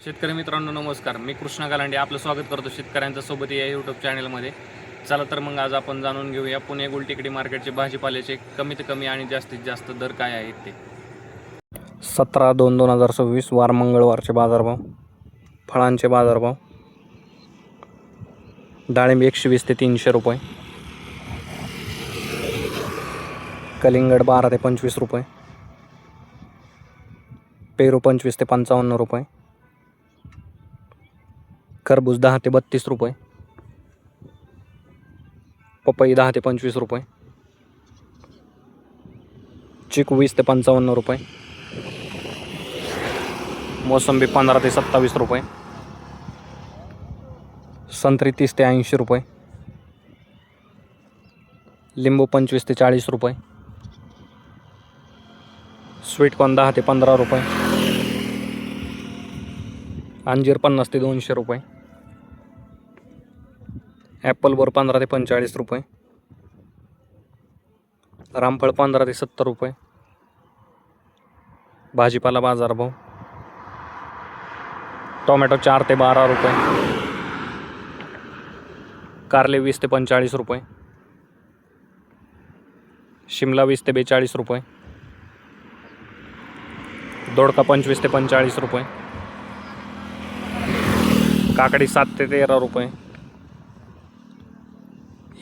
शेतकरी मित्रांनो नमस्कार. मी कृष्णा गालांडे आपलं स्वागत करतो शेतकऱ्यांच्या सोबत या यूट्यूब चॅनलमध्ये चला तर मग आज आपण जाणून घेऊया पुणे गुलटेकडी मार्केटचे भाजीपाल्याचे कमीत कमी आणि जास्तीत जास्त दर काय आहेत ते. सतरा दोन दोन हजार सव्वीस वार मंगळवारचे बाजारभाव फळांचे बाजारभाव डाळिंब एकशे वीस ते तीनशे रुपये कलिंगड बारा ते पंचवीस रुपये पेरू पंचवीस ते पंचावन्न रुपये खरबूज दहा ते बत्तीस रुपये. पपई दहा ते पंचवीस रुपये. चिकू वीस ते पंचावन्न रुपये. मोसंबी पंधरा ते सत्तावीस रुपये. संत्री तीस ते ऐंशी रुपये. लिंबू पंचवीस ते चाळीस रुपये. स्वीटकॉर्न दहा ते पंधरा रुपये. अंजीर पन्नास ते दोनशे रुपये. ॲपलवर पंधरा ते पंचेचाळीस रुपये. रामफळ पंधरा ते सत्तर रुपये. भाजीपाला बाजारभाव टोमॅटो चार ते बारा रुपये. कारले वीस ते पंचेचाळीस रुपये. शिमला वीस ते बेचाळीस रुपये. दोडका पंचवीस ते पंचेचाळीस रुपये. काकडी सात ते तेरा रुपये.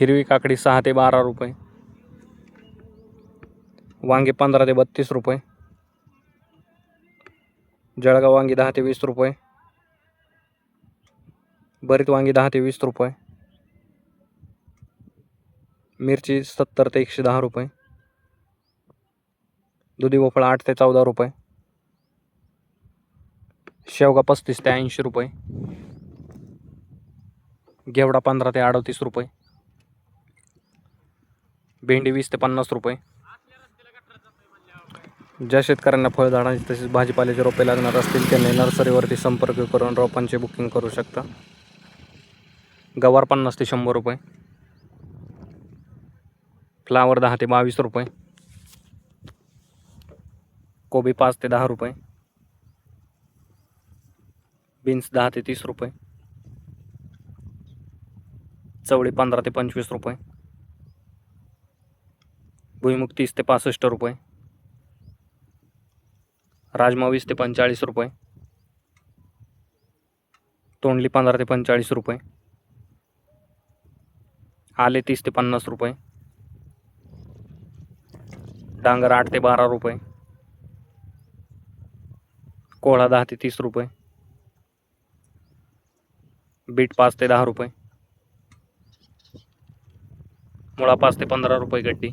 हिरवी काकडी सहा ते बारा रुपये. वांगे पंधरा ते बत्तीस रुपये. जळगाव वांगी दहा ते वीस रुपये. भरीत वांगी दहा ते वीस रुपये. मिरची सत्तर ते एकशे दहा रुपये. दुधी भोपळा आठ ते चौदा रुपये. शेवगा पस्तीस ते ऐंशी रुपये. घेवडा पंधरा ते अडतीस रुपये. भेंडी वीस ते पन्नास रुपये. ज्या शेतकऱ्यांना फळझाडांची तसेच भाजीपाल्याचे रोपे लागणार असतील त्यांनी नर्सरीवरती संपर्क करून रोपांचे बुकिंग करू शकता. गवार पन्नास ते शंभर रुपये. फ्लावर दहा ते बावीस रुपये. कोबी पाच ते दहा रुपये. बीन्स दहा ते तीस रुपये. चवळी पंधरा ते पंचवीस रुपये. भुईमुग तीस ते पासष्ट रुपये. राजमा वीस ते पंचेचाळीस रुपये. तोंडली पंधरा ते पंचेचाळीस रुपये. आले तीस ते पन्नास रुपये. डांगर आठ ते बारा रुपये. कोळा दहा ते तीस रुपये. बीट पाच ते दहा रुपये. मुळा पाच ते पंधरा रुपये गड्डी.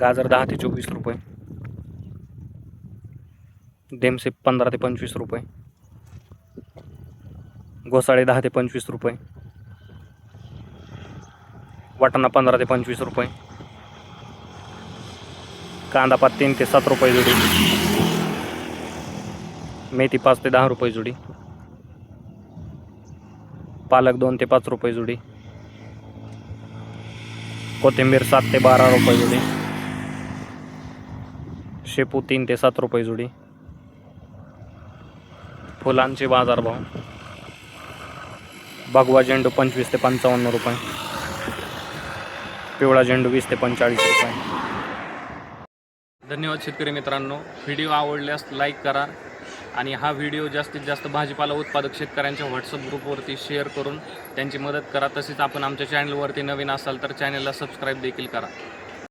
गाजर दहा ते चोवीस रुपये. देमसे पंधरा ते पंचवीस रुपये. घोसाळे दहा ते पंचवीस रुपये. वाटाणा पंधरा ते पंचवीस रुपये. कांदा पात तीन ते सात रुपये जुडी. मेथी पाच ते दहा रुपये जुडी. पालक दोन ते पाच रुपये जुडी. कोथिंबीर सात ते बारा रुपये जुडी. शेपू तीन ते सात रुपये जुडी. फुलांचे बाजारभाव भगवा झेंडू पंचवीस ते पंचावन्न रुपये. पिवळा झेंडू वीस ते पंचेचाळीस रुपये. धन्यवाद शेतकरी मित्रांनो. व्हिडिओ आवडल्यास लाईक करा आणि हा व्हिडिओ जास्तीत जास्त भाजीपाला उत्पादक शेतकऱ्यांच्या व्हॉट्सअप ग्रुपवरती शेअर करून त्यांची मदत करा. तसेच आपण आमच्या चॅनलवरती नवीन असाल तर चॅनलला सबस्क्राईब देखील करा.